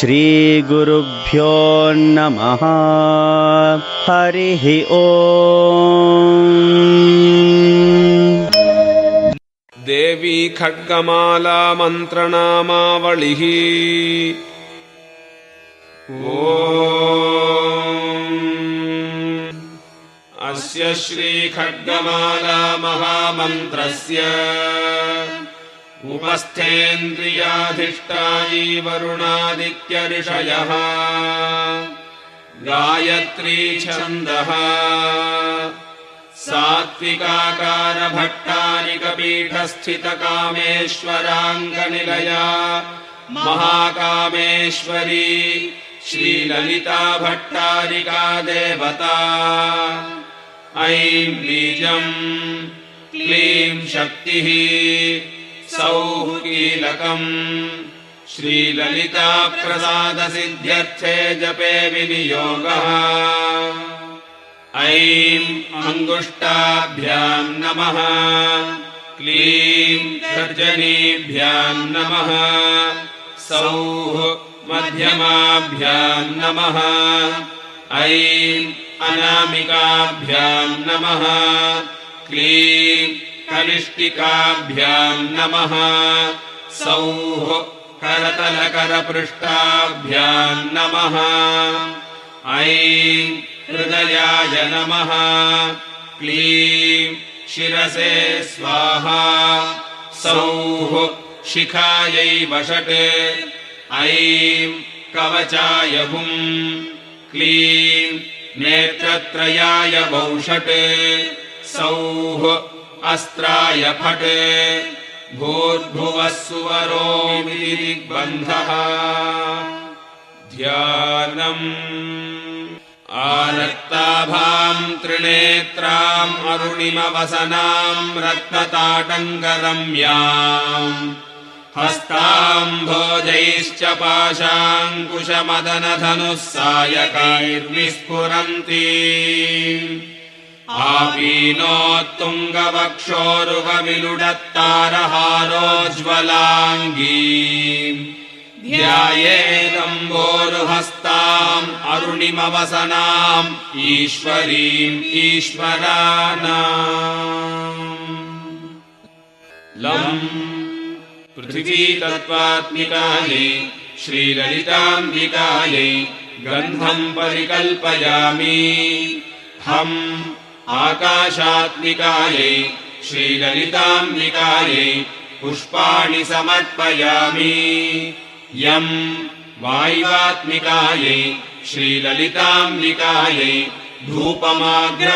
श्रीगुरुभ्यो नमः। हरिः ओ देवी खड्गमाला मन्त्रनामावलिः। अस्य श्रीखड्गमाला महामन्त्रस्य उपस्थेन्द्रियाधिष्ठायी वरुणादित्यऋषयः गायत्री छन्दः। सात्विकाकारभट्टारिकपीठस्थितकामेश्वराङ्गनिलया। महाकामेश्वरी श्रीललिता भट्टारिका देवता ऐं बीजम् क्लीं शक्तिः सौः कीलकम् श्रीललिताप्रसादसिद्ध्यर्थे जपे विनियोगः। ऐं अङ्गुष्टाभ्याम् नमः। क्लीं तर्जनीभ्याम् नमः। सौः मध्यमाभ्याम् नमः। ऐं अनामिकाभ्याम् नमः। क्लीं कनिष्ठिकाभ्याम् नमः। सौः करतलकरपृष्ठाभ्याम् नमः। ऐं हृदयाय नमः। क्लीं शिरसे स्वाहा। सौः शिखायै वषट्। ऐं कवचाय हुम् क्लीं नेत्रत्रयाय वौषट्। सौः अस्त्राय फट् भूर्भुवः सुवरोमि दिग्बन्धः। ध्यानम् आरक्ताभाम् त्रिनेत्राम् अरुणिमवसनाम् रत्नताटङ्गरम्याम् हस्ताम्भोजैश्च पाशाङ्कुशमदनधनुः सायकैर्विस्फुरन्ति आपीनोत्तुङ्गवक्षोरुगविलुडत्तारहारोज्ज्वलाङ्गी ध्यायेदम्बोरुहस्ताम् अरुणिमवसनाम् ईश्वरीम् ईश्वराणाम्। लम् पृथिवीतत्त्वात्मिकायै श्रीललिताम्बिकायै गन्धम् परिकल्पयामि। हम् आकाशात्मिकायै श्रीललिताम्बिकायै पुष्पाणि समर्पयामि। यम् वायुवात्मिकायै श्रीललिताम्बिकायै धूपमाग्रापयामि।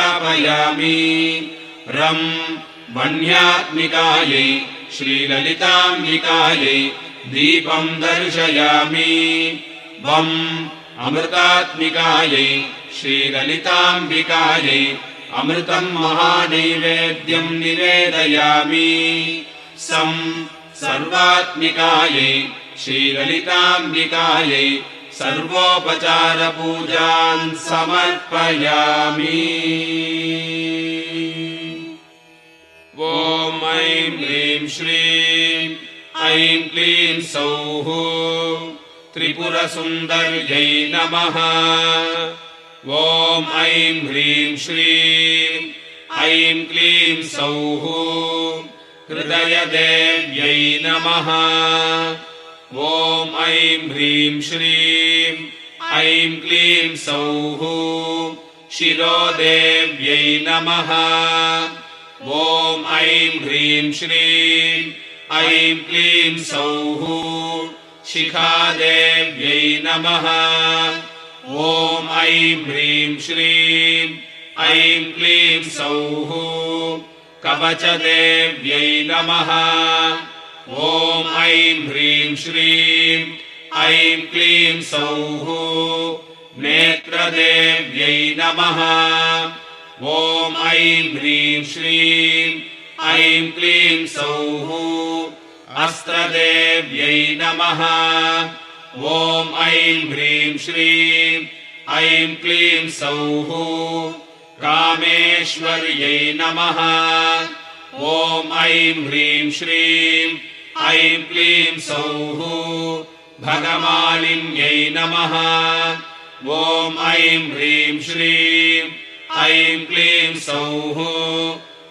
रम् वह्न्यात्मिकायै श्रीललिताम्बिकायै दीपम् दर्शयामि। वम् अमृतात्मिकायै श्रीललिताम्बिकायै अमृतम् महानैवेद्यम् निवेदयामि। सम् सर्वात्मिकायै श्रीललिताम्बिकायै सर्वोपचारपूजान् समर्पयामि। ॐ ऐं ह्रीं श्रीं ऐं क्लीं सौः त्रिपुरसुन्दर्यै नमः ॐ ऐं ह्रीं श्रीं ऐं क्लीं सौः हृदयदेव्यै नमः। ॐ ऐं ह्रीं श्रीं ऐं क्लीं सौः शिरोदेव्यै नमः। ॐ ऐं ह्रीं श्रीं ऐं क्लीं सौः शिखादेव्यै नमः ॐ ऐं ह्रीं श्रीं ऐं क्लीं सौः कवचदेव्यै नमः। ॐ ऐं ह्रीं श्रीं ऐं क्लीं सौः नेत्रदेव्यै नमः। ॐ ऐं ह्रीं श्रीं ऐं क्लीं सौः अस्त्रदेव्यै नमः ॐ ऐं ह्रीं श्रीं ऐं क्लीं सौः कामेश्वर्यै नमः। ॐ ऐं ह्रीं श्रीं ऐं क्लीं सौः भगमालिन्यै नमः। ॐ ऐं ह्रीं श्रीं ऐं क्लीं सौः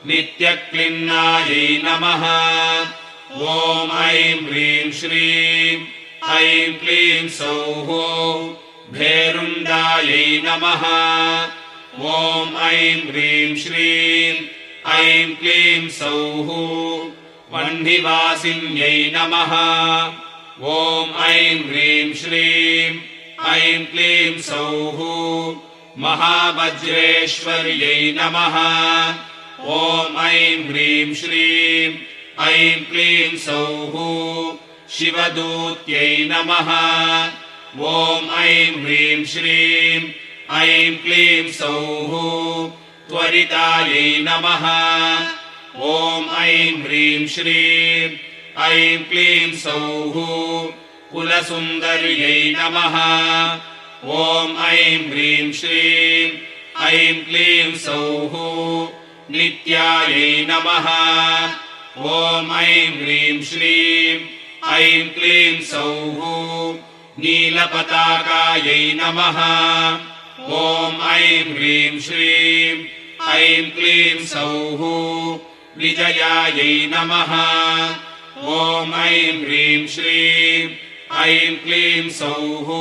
नित्यक्लिन्नायै नमः। ॐ ऐं ह्रीं श्रीं ऐं क्लीं सौः। भेरुण्डायै नमः। ॐ ऐं ह्रीं श्रीं ऐं क्लीं सौः। वह्निवासिन्यै नमः। ॐ ऐं ह्रीं श्रीं ऐं क्लीं सौः। महावज्रेश्वर्यै नमः। ॐ ऐं ह्रीं श्रीं ऐं क्लीं सौः शिवदूत्यै नमः। ॐ ऐं ह्रीं श्रीं ऐं क्लीं सौः त्वरितायै नमः। ॐ ऐं ह्रीं श्रीं ऐं क्लीं सौः कुलसुन्दर्यै नमः। ॐ ऐं ह्रीं श्रीं ऐं क्लीं सौः नित्यायै नमः। ॐ ऐं ह्रीं श्रीं ऐं क्लीं सौः नीलपताकायै नमः। ॐ ऐं ह्रीं श्रीं ऐं क्लीं सौः विजयायै नमः। ॐ ऐं ह्रीं श्रीं ऐं क्लीं सौः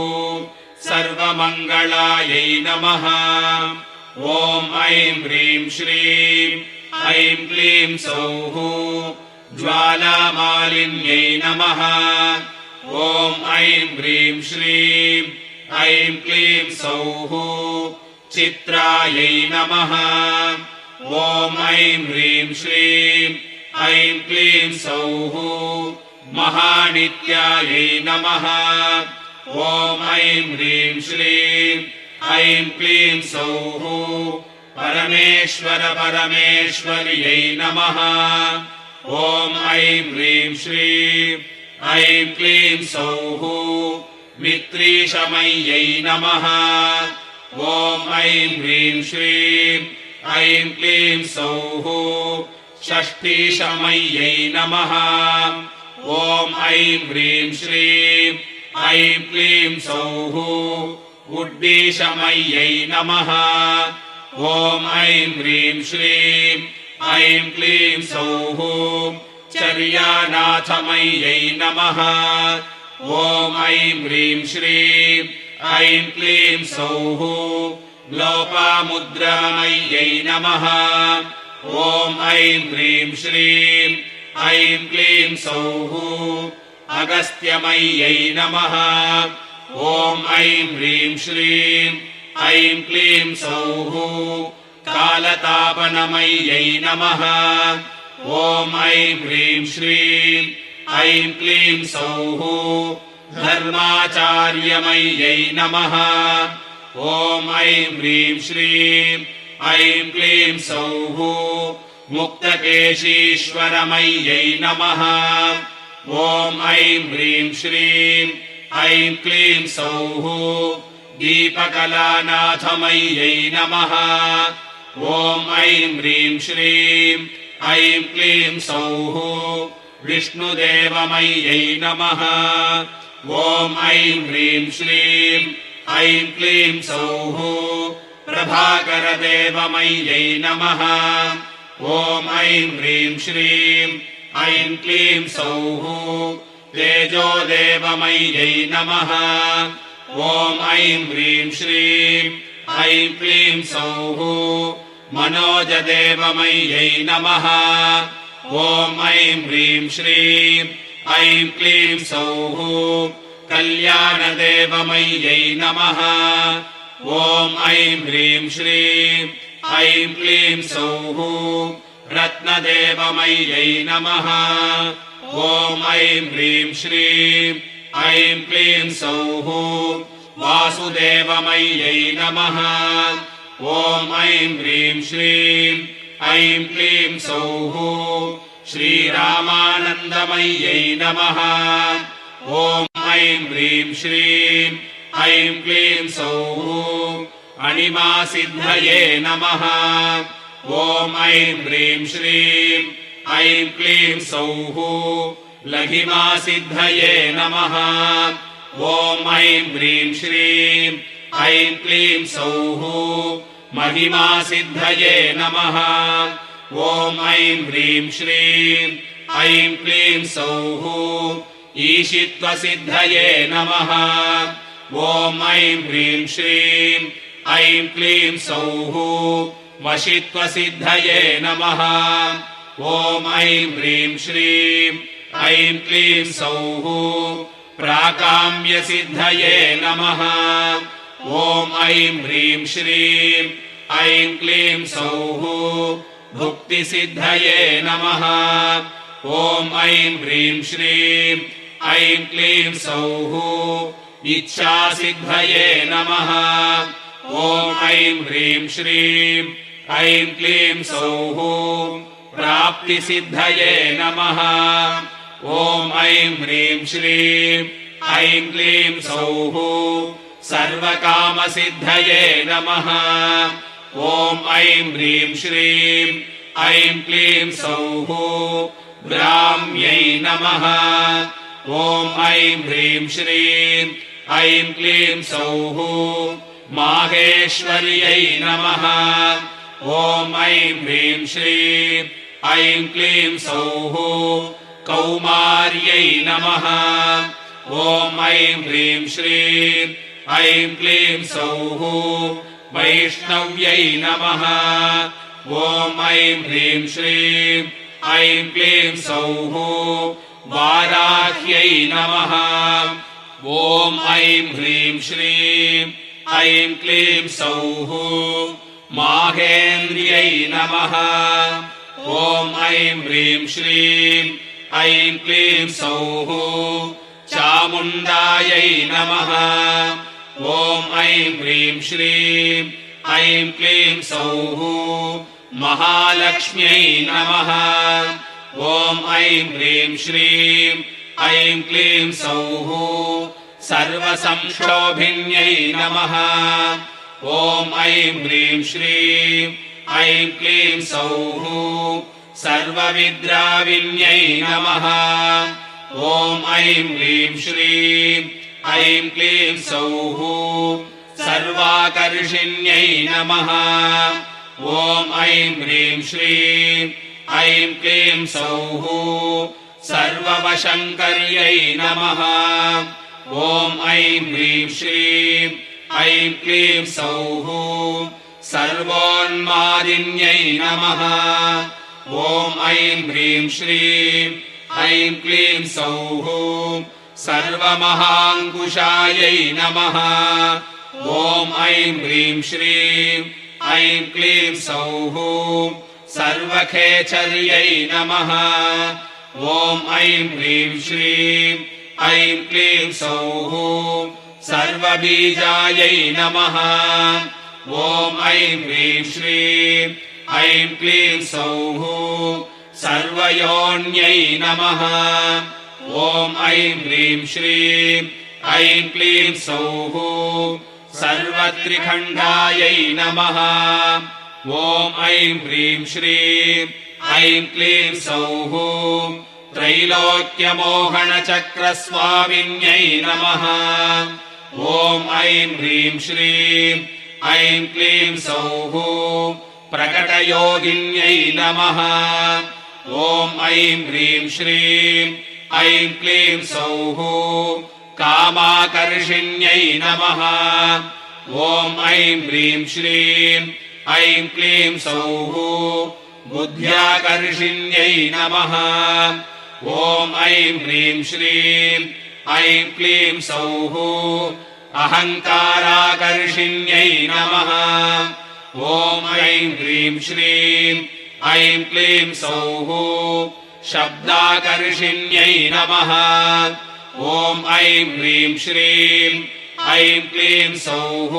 सर्वमङ्गलायै नमः। ॐ ऐं ह्रीं श्रीं ऐं क्लीं सौः ज्वालामालिन्यै नमः। ॐ ऐं ह्रीं श्रीं ऐं क्लीं सौः चित्रायै नमः। ॐ ऐं ह्रीं श्रीं ऐं क्लीं सौः महानित्यायै नमः। ॐ ऐं ह्रीं श्रीं ऐं क्लीं सौः परमेश्वरपरमेश्वर्यै नमः ॐ ऐं ह्रीं श्रीं ऐं क्लीं सौः मित्रीशमय्यै नमः। ॐ ऐं ह्रीं श्रीं ऐं क्लीं सौः षष्ठीशमय्यै नमः। ॐ ऐं ह्रीं श्रीं ऐं क्लीं सौः उड्डीशमय्यै नमः। ॐ ऐं ह्रीं श्रीं ऐं क्लीं सौः चर्यानाथमय्यै नमः। ॐ ऐं ह्रीं श्रीं ऐं क्लीं सौः लोपामुद्रामय्यै नमः। ॐ ऐं ह्रीं श्रीं ऐं क्लीं सौः अगस्त्यमय्यै नमः। ॐ ऐं ह्रीं श्रीं ऐं क्लीं सौः कालतापनमय्यै नमः। ॐ ऐं ह्रीं श्रीं ऐं क्लीं सौः धर्माचार्यमय्यै नमः। ॐ ऐं ह्रीं श्रीं ऐं क्लीं सौः मुक्तकेशीश्वरमय्यै नमः। ॐ ऐं ह्रीं श्रीं ऐं क्लीं सौः दीपकलानाथमय्यै नमः ॐ ऐं ह्रीं श्रीं ऐं क्लीं सौः विष्णुदेवमय्यै नमः। ॐ ऐं ह्रीं श्रीं ऐं क्लीं सौः प्रभाकरदेवमय्यै नमः। ॐ ऐं ह्रीं श्रीं ऐं क्लीं सौः तेजोदेवमय्यै नमः। ॐ ऐं ह्रीं श्रीं ऐं क्लीं सौः मनोजदेवमय्यै नमः। ॐ ऐं ह्रीं श्रीं ऐं क्लीं सौः कल्याणदेवमय्यै नमः। ॐ ऐं ह्रीं श्रीं ऐं क्लीं सौः रत्नदेवमय्यै नमः। ॐ ऐं ह्रीं श्रीं ऐं क्लीं सौः वासुदेवमय्यै नमः। ॐ ऐं ह्रीं श्रीं ऐं क्लीं सौः। श्रीरामानन्दमय्यै नमः। ॐ ऐं ह्रीं श्रीं ऐं क्लीं सौः। अणिमासिद्धये नमः। ॐ ऐं ह्रीं श्रीं ऐं क्लीं सौः। लघिमासिद्धये नमः ॐ ऐं ह्रीं श्रीं ऐं क्लीं सौः महिमासिद्धये नमः। ॐ ऐं ह्रीं श्रीं ऐं क्लीं सौः ईशित्वसिद्धये नमः। ॐ ऐं ह्रीं श्रीं ऐं क्लीं सौः वशित्वसिद्धये नमः। ॐ ऐं ह्रीं श्रीं ऐं क्लीं सौः प्राकाम्यसिद्धये नमः। ॐ ऐं ह्रीं श्रीं ऐं क्लीं सौः भुक्तिसिद्धये नमः। ॐ ऐं ह्रीं श्रीं ऐं क्लीं सौः इच्छासिद्धये नमः। ॐ ऐं ह्रीं श्रीं ऐं क्लीं सौः प्राप्तिसिद्धये नमः ॐ ऐं ह्रीं श्रीं ऐं क्लीं सौः सर्वकामसिद्धये नमः। ॐ ऐं ह्रीं श्रीं ऐं क्लीं सौः ब्राह्म्यै नमः। ॐ ऐं ह्रीं श्रीं ऐं क्लीं सौः माहेश्वर्यै नमः। ॐ ऐं ह्रीं श्रीं ऐं क्लीं सौः कौमार्यै नमः। ॐ ऐं ह्रीं श्रीं ऐं क्लीं सौः वैष्णव्यै नमः। ॐ ऐं ह्रीं श्रीं ऐं क्लीं सौः वाराह्यै नमः। ॐ ऐं ह्रीं श्रीं ऐं क्लीं सौः माहेन्द्र्यै नमः। ॐ ऐं ह्रीं श्रीं ऐं क्लीं सौः चामुण्डायै नमः। ॐ ऐं ह्रीं श्रीं ऐं क्लीं सौः महालक्ष्म्यै नमः। ॐ ऐं ह्रीं श्रीं ऐं क्लीं सौः सर्वसंक्षोभिन्यै नमः। ॐ ऐं ह्रीं श्रीं ऐं क्लीं सौः सर्वविद्राविन्यै नमः ॐ ऐं ह्रीं श्रीं ऐं क्लीं सौः। सर्वाकर्षिण्यै नमः ॐ ऐं ह्रीं श्रीं ऐं क्लीं सौः। सर्ववशङ्कर्यै नमः ॐ ऐं ह्रीं श्रीं ऐं क्लीं सौः। सर्वोन्मादिन्यै नमः ॐ ऐं ह्रीं श्रीं ऐं क्लीं सौः सर्वमहाङ्कुशायै नमः। ॐ ऐं ह्रीं श्रीं ऐं क्लीं सौः सर्वखेचर्यै नमः। ॐ ऐं ह्रीं श्रीं ऐं क्लीं सौः सर्वबीजायै नमः। ॐ ऐं ह्रीं श्रीं ऐं क्लीं सौः सर्वयोन्यै नमः। ॐ ऐं ह्रीं श्रीं ऐं क्लीं सौः सर्वत्रिखण्डायै नमः। ॐ ऐं ह्रीं श्रीं ऐं क्लीं सौः त्रैलोक्यमोहनचक्रस्वामिन्यै नमः। ॐ ऐं ह्रीं श्रीं ऐं क्लीं सौः प्रकटयोगिन्यै नमः। ॐ ऐं ह्रीं श्रीं ऐं क्लीं सौः कामाकर्षिण्यै नमः। ॐ ऐं ह्रीं श्रीं ऐं क्लीं सौः बुद्ध्याकर्षिण्यै नमः। ॐ ऐं ह्रीं श्रीं ऐं क्लीं सौः अहङ्काराकर्षिण्यै नमः ॐ ऐं ह्रीं श्रीं ऐं क्लीं सौः शब्दाकर्षिण्यै नमः। ॐ ऐं ह्रीं श्रीं ऐं क्लीं सौः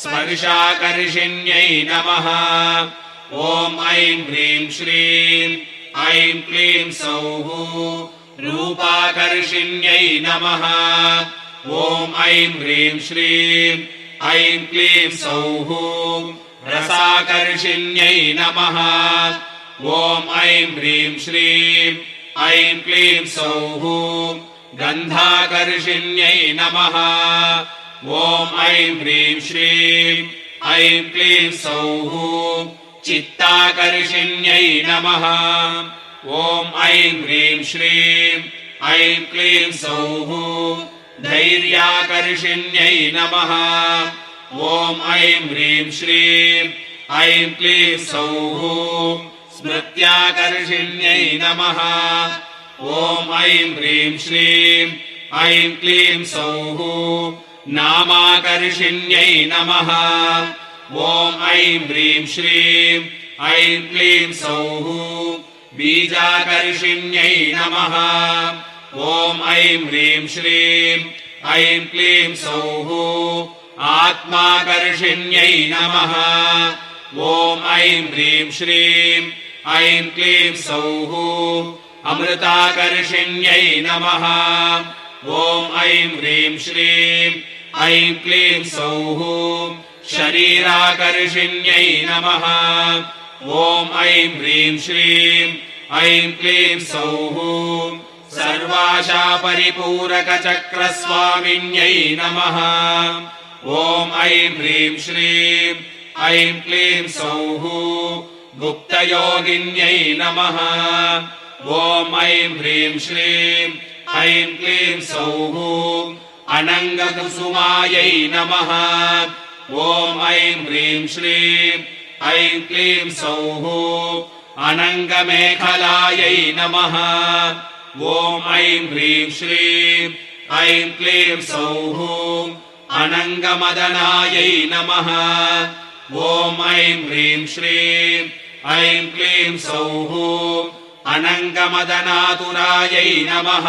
स्पर्शाकर्षिण्यै नमः। ॐ ऐं ह्रीं श्रीं ऐं क्लीं सौः रूपाकर्षिण्यै नमः। ॐ ऐं ह्रीं श्रीं ऐं क्लीं सौः रसाकर्षिण्यै नमः। ॐ ऐं ह्रीं श्रीं ऐं क्लीं सौः गन्धाकर्षिण्यै नमः। ॐ ऐं ह्रीं श्रीं ऐं क्लीं सौः चित्ताकर्षिण्यै नमः। ॐ ऐं ह्रीं श्रीं ऐं क्लीं सौः धैर्याकर्षिण्यै नमः। ॐ ऐं ह्रीं श्रीं ऐं क्लीं सौः स्मृत्याकर्षिण्यै नमः। ॐ ऐं ह्रीं श्रीं ऐं क्लीं सौः नामाकर्षिण्यै नमः। ॐ ऐं ह्रीं श्रीं ऐं क्लीं सौः बीजाकर्षिण्यै नमः ॐ ऐं ह्रीं श्रीं ऐं क्लीं सौः आत्माकर्षिण्यै नमः। ॐ ऐं ह्रीं श्रीं ऐं क्लीं सौः अमृताकर्षिण्यै नमः। ॐ ऐं ह्रीं श्रीं ऐं क्लीं सौः शरीराकर्षिण्यै नमः। ॐ ऐं ह्रीं श्रीं ऐं क्लीं सौः सर्वाशापरिपूरकचक्रस्वामिन्यै नमः। ॐ ऐं ह्रीं श्रीं ऐं क्लीं सौः गुप्तयोगिन्यै नमः। ॐ ऐं ह्रीं श्रीं ऐं क्लीं सौः अनङ्गकुसुमायै नमः। ॐ ऐं ह्रीं श्रीं ऐं क्लीं सौः अनङ्गमेखलायै नमः ॐ ऐं ह्रीं श्रीं ऐं क्लीं सौः अनङ्गमदनायै नमः। ॐ ऐं ह्रीं श्रीं ऐं क्लीं सौः अनङ्गमदनातुरायै नमः।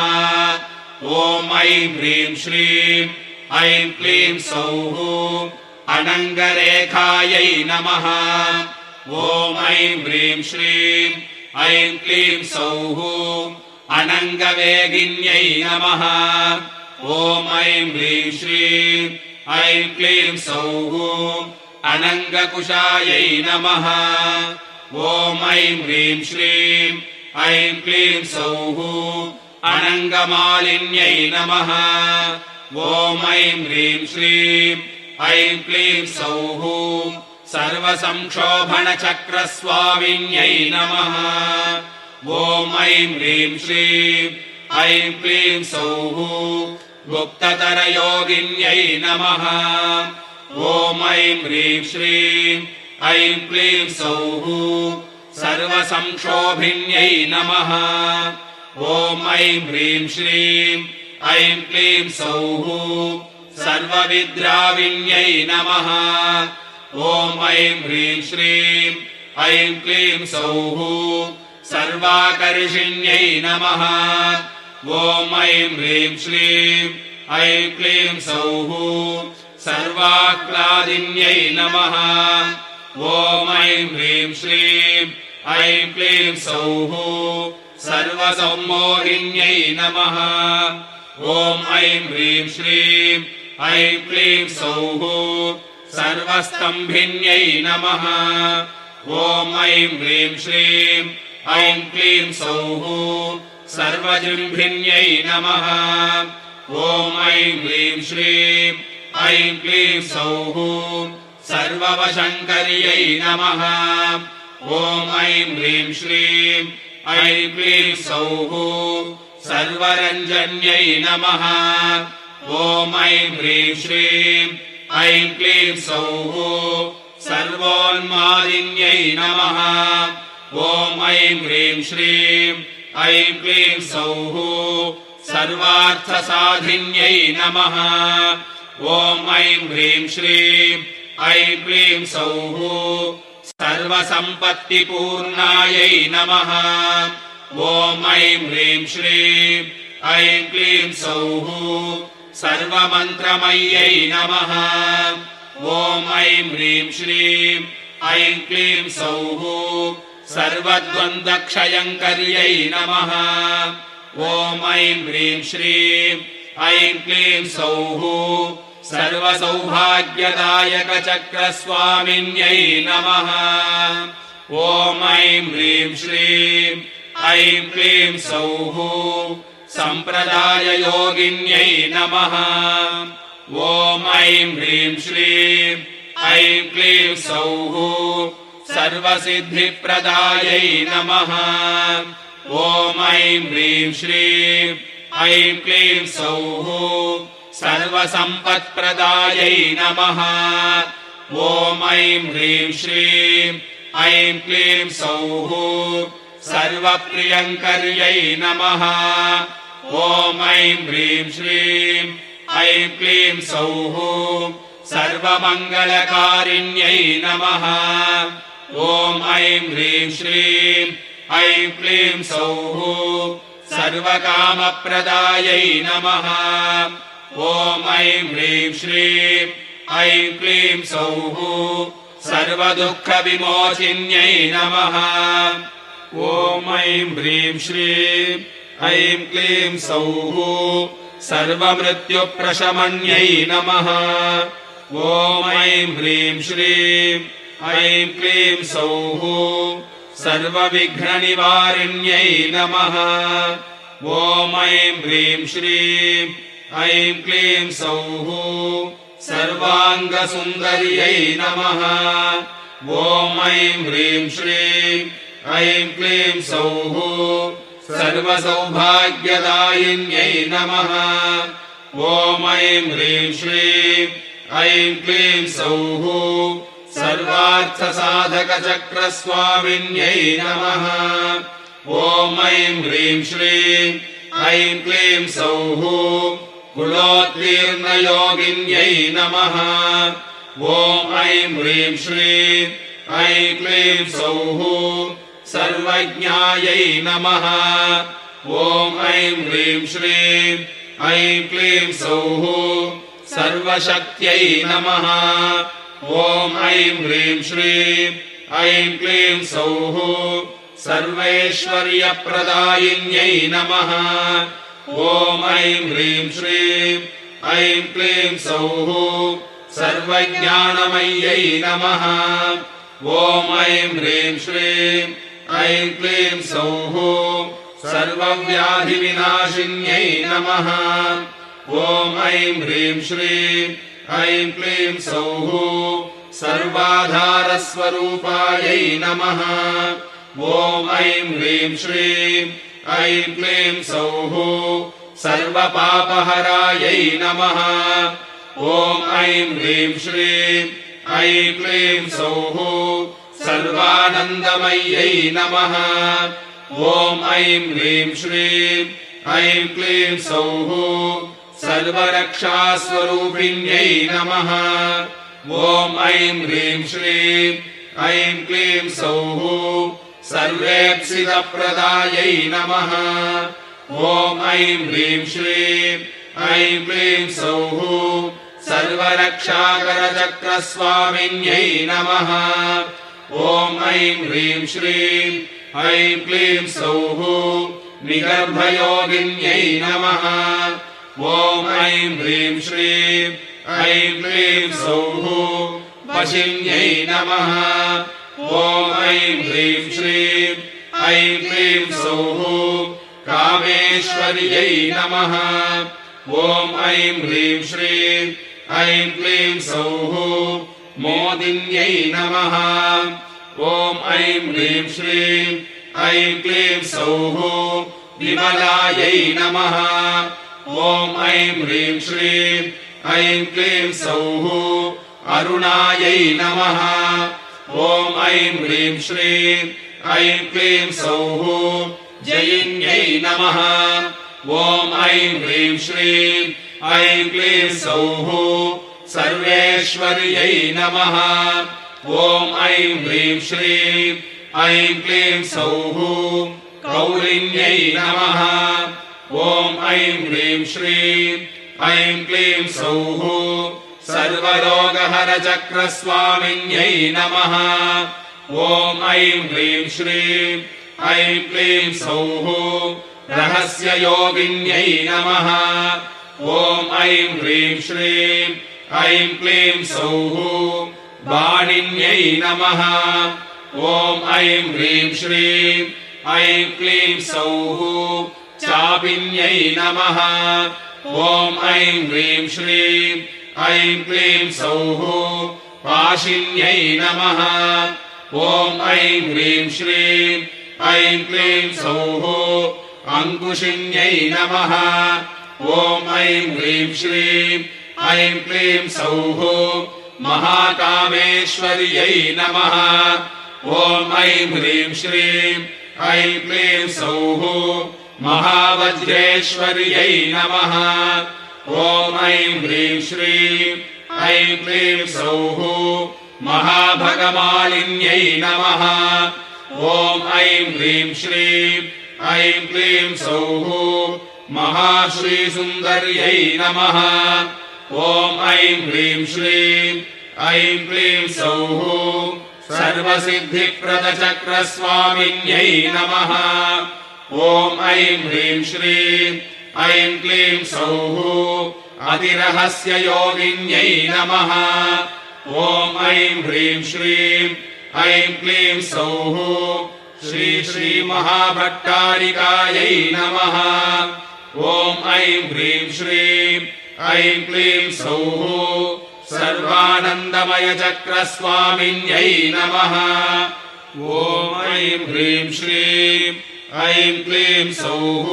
ॐ ऐं ह्रीं श्रीं ऐं क्लीं सौः अनङ्गरेखायै नमः। ॐ ऐं ह्रीं श्रीं ऐं क्लीं सौः अनङ्गवेगिन्यै नमः। ॐ ऐं ह्रीं श्रीं ऐं क्लीं सौः अनङ्गकुशायै नमः। ॐ ऐं ह्रीं श्रीं ऐं क्लीं सौः अनङ्गमालिन्यै नमः। ॐ ऐं ह्रीं श्रीं ऐं क्लीं सौः सर्वसंक्षोभणचक्रस्वामिन्यै नमः ॐ ऐं ह्रीं श्रीं ऐं क्लीं सौः गुप्ततरयोगिन्यै नमः। ॐ ऐं ह्रीं श्रीं ऐं क्लीं सौः सर्वसंक्षोभिन्यै नमः। ॐ ऐं ह्रीं श्रीं ऐं क्लीं सौः सर्वविद्राविण्यै नमः। ॐ ऐं ह्रीं श्रीं ऐं क्लीं सौः सर्वाकर्षिण्यै नमः। ॐ ऐं ह्रीं श्रीं ऐं क्लीं सौः। सर्वाह्लादिन्यै नमः। ॐ ऐं ह्रीं श्रीं ऐं क्लीं सौः। सर्वसम्मोहिन्यै नमः। ॐ ऐं ह्रीं श्रीं ऐं क्लीं सौः। सर्वस्तम्भिन्यै नमः। ॐ ऐं ह्रीं श्रीं ऐं क्लीं सौः सर्वजृम्भिन्यै नमः। ॐ ऐं ह्रीं श्रीं ऐं क्लीं सौः सर्ववशङ्कर्यै नमः। ॐ ऐं ह्रीं श्रीं ऐं क्लीं सौः सर्वरञ्जन्यै नमः। ॐ ऐं ह्रीं श्रीं ऐं क्लीं सौः सर्वोन्मादिन्यै नमः ॐ ऐं ह्रीं श्रीं ऐं क्लीं सौः सर्वार्थसाधिन्यै नमः। ॐ ऐं ह्रीं श्रीं ऐं क्लीं सौः सर्वसम्पत्तिपूर्णायै नमः। ॐ ऐं ह्रीं श्रीं ऐं क्लीं सौः सर्वमन्त्रमय्यै नमः। ॐ ऐं ह्रीं श्रीं ऐं क्लीं सौः सर्वद्वन्द्वक्षयङ्कर्यै नमः। ॐ ऐं ह्रीं श्रीं ऐं क्लीं सौः। सर्वसौभाग्यदायकचक्रस्वामिन्यै नमः। ॐ ऐं ह्रीं श्रीं ऐं क्लीं सौः। सम्प्रदाययोगिन्यै नमः। ॐ ऐं ह्रीं श्रीं ऐं क्लीं सौः सर्वसिद्धिप्रदायै नमः। ॐ ऐं ह्रीं श्रीं ऐं क्लीं सौः। सर्वसम्पत्प्रदायै नमः। ॐ ऐं ह्रीं श्रीं ऐं क्लीं सौः। सर्वप्रियङ्कर्यै नमः। ॐ ऐं ह्रीं श्रीं ऐं क्लीं सौः। सर्वमङ्गलकारिण्यै नमः ॐ ऐं ह्रीं श्रीं ऐं क्लीं सौः सर्वकामप्रदायै नमः। ॐ ऐं ह्रीं श्रीं ऐं क्लीं सौः सर्वदुःखविमोचिन्यै नमः। ॐ ऐं ह्रीं श्रीं ऐं क्लीं सौः सर्वमृत्युप्रशमन्यै नमः। ॐ ऐं ह्रीं श्रीं ऐं क्लीं सौः सर्वविघ्ननिवारिण्यै नमः। ॐ ऐं ह्रीं श्रीं ऐं क्लीं सौः सर्वाङ्गसुन्दर्यै नमः। ॐ ऐं ह्रीं श्रीं ऐं क्लीं सौः सर्वसौभाग्यदायिन्यै नमः। ॐ ऐं ह्रीं श्रीं ऐं क्लीं सौः सर्वार्थसाधकचक्रस्वामिन्यै नमः। ॐ ऐं ह्रीं श्रीं ऐं क्लीं सौः कुलोत्तीर्णयोगिन्यै नमः। ॐ ऐं ह्रीं श्रीं ऐं क्लीं सौः सर्वज्ञायै नमः। ॐ ऐं ह्रीं श्रीं ऐं क्लीं सौः सर्वशक्त्यै नमः ॐ ऐं ह्रीं श्रीं ऐं क्लीं सौः सर्वैश्वर्यप्रदायिन्यै नमः। ॐ ऐं ह्रीं श्रीं ऐं क्लीं सौः सर्वज्ञानमय्यै नमः। ॐ ऐं ह्रीं श्रीं ऐं क्लीं सौः सर्वव्याधिविनाशिन्यै नमः। ॐ ऐं ह्रीं श्रीं ऐं क्लीं सौः सर्वाधारस्वरूपायै नमः। ॐ ऐं ह्रीं श्रीं ऐं क्लीं सौः सर्वपापहरायै नमः। ॐ ऐं ह्रीं श्रीं ऐं क्लीं सौः सर्वानन्दमय्यै नमः। ॐ ऐं ह्रीं श्रीं ऐं क्लीं सौः सर्वरक्षास्वरूपिण्यै नमः। ॐ ऐं ह्रीं श्रीं ऐं क्लीं सौः सर्वेप्सितप्रदायै नमः। ॐ ऐं ह्रीं श्रीं ऐं क्लीं सौः सर्वरक्षाकरचक्रस्वामिन्यै नमः। ॐ ऐं ह्रीं श्रीं ऐं क्लीं सौः निगर्भयोगिन्यै नमः ॐ ऐं ह्रीं श्रीं ऐं क्लीं सौः वशिन्यै नमः। ॐ ऐं ह्रीं श्रीं ऐं क्लीं सौः कामेश्वर्यै नमः। ॐ ऐं ह्रीं श्रीं ऐं क्लीं सौः मोदिन्यै नमः। ॐ ऐं ह्रीं श्रीं ऐं क्लीं सौः विमलायै नमः ॐ ऐं ह्रीं श्रीं ऐं क्लीं सौः अरुणायै नमः। ॐ ऐं ह्रीं श्रीं ऐं क्लीं सौः जयिन्यै नमः। ॐ ऐं ह्रीं श्रीं ऐं क्लीं सौः सर्वेश्वर्यै नमः। ॐ ऐं ह्रीं श्रीं ऐं क्लीं सौः कौलिन्यै नमः ऐं ह्रीं श्रीं ऐं क्लीं सौः सर्वरोगहरचक्रस्वामिन्यै नमः। ॐ ऐं ह्रीं श्रीं ऐं क्लीं सौः रहस्ययोगिन्यै नमः। ॐ ऐं ह्रीं श्रीं ऐं क्लीं सौः वाणिन्यै नमः। ॐ ऐं ह्रीं श्रीं ऐं क्लीं सौः चापिन्यै नमः। ॐ ऐं ह्रीं श्रीं ऐं क्लीं सौः पाशिन्यै नमः। ॐ ऐं ह्रीं श्रीं ऐं क्लीं सौः अङ्कुशिन्यै नमः। ॐ ऐं ह्रीं श्रीं ऐं क्लीं सौः महाकामेश्वर्यै नमः। ॐ ऐं ह्रीं श्रीं ऐं क्लीं सौः महावज्रेश्वर्यै नमः। ॐ ऐं ह्रीं श्रीं ऐं क्लीं सौः महाभगमालिन्यै नमः। ॐ ऐं ह्रीं श्रीं ऐं क्लीं सौः महाश्रीसुन्दर्यै नमः। ॐ ऐं ह्रीं श्रीं ऐं क्लीं सौः सर्वसिद्धिप्रदचक्रस्वामिन्यै नमः ॐ ऐं ह्रीं श्रीं ऐं क्लीं सौः अतिरहस्ययोगिन्यै नमः। ॐ ऐं ह्रीं श्रीं ऐं क्लीं सौः श्री श्रीमहाभट्टारिकायै नमः। ॐ ऐं ह्रीं श्रीं ऐं क्लीं सौः सर्वानन्दमयचक्रस्वामिन्यै नमः। ॐ ऐं ह्रीं श्रीं ऐं क्लीं सौः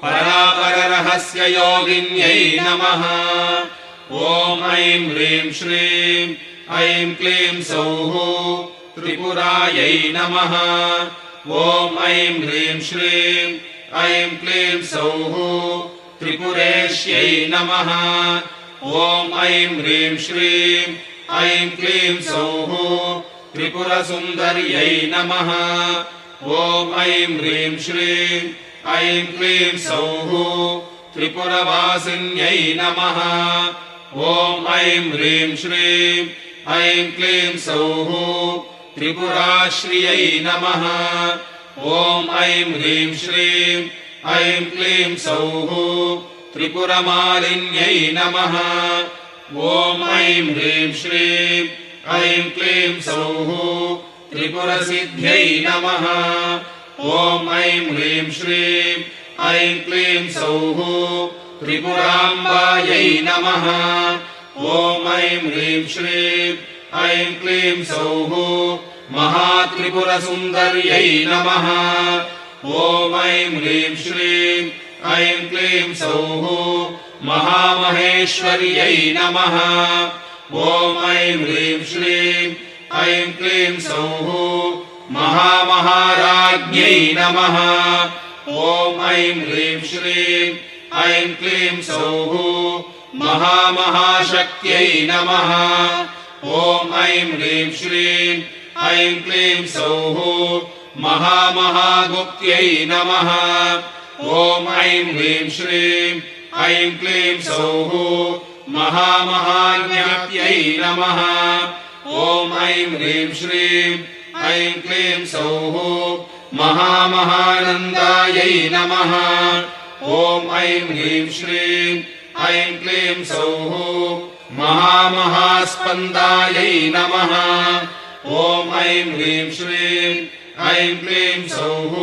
परापररहस्ययोगिन्यै नमः। ॐ ऐं ह्रीं श्रीं ऐं क्लीं सौः त्रिपुरायै नमः। ॐ ऐं ह्रीं श्रीं ऐं क्लीं सौः त्रिपुरेश्यै नमः। ॐ ऐं ह्रीं श्रीं ऐं क्लीं सौः त्रिपुरसुन्दर्यै नमः ॐ ऐं ह्रीं श्रीं ऐं क्लीं सौः त्रिपुरवासिन्यै नमः। ॐ ऐं ह्रीं श्रीं ऐं क्लीं सौः त्रिपुराश्रियै नमः। ॐ ऐं ह्रीं श्रीं ऐं क्लीं सौः त्रिपुरमालिन्यै नमः। ॐ ऐं ह्रीं श्रीं ऐं क्लीं सौः त्रिपुरसिद्ध्यै नमः। ॐ ऐं ह्रीं श्रीं ऐं क्लीं सौः त्रिपुराम्बायै नमः। ॐ ऐं ह्रीं श्रीं ऐं क्लीं सौः महात्रिपुरसुन्दर्यै नमः। ॐ ऐं ह्रीं श्रीं ऐं क्लीं सौः महामहेश्वर्यै नमः। ॐ ऐं ह्रीं श्रीं ऐं क्लीं सौः महामहाराज्ञै नमः। ॐ ऐं ह्रीं श्रीं ऐं क्लीं सौः महामहाशक्त्यै नमः। ॐ ऐं ह्रीं श्रीं ऐं क्लीं सौः महामहागुप्त्यै नमः। ॐ ऐं ह्रीं श्रीं ऐं क्लीं सौः महामहाज्ञात्यै नमः ॐ ऐं ह्रीं श्रीं ऐं क्लीं सौः महामहानन्दायै नमः। ॐ ऐं ह्रीं श्रीं ऐं क्लीं सौः महामहास्पन्दायै नमः। ॐ ऐं ह्रीं श्रीं ऐं क्लीं सौः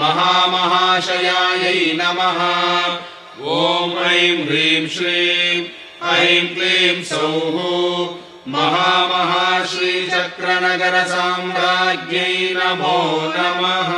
महामहाशयायै नमः। ॐ ऐं ह्रीं श्रीं ऐं क्लीं सौः महामहाश्रीचक्रनगरसाम्राज्ञै नमो नमः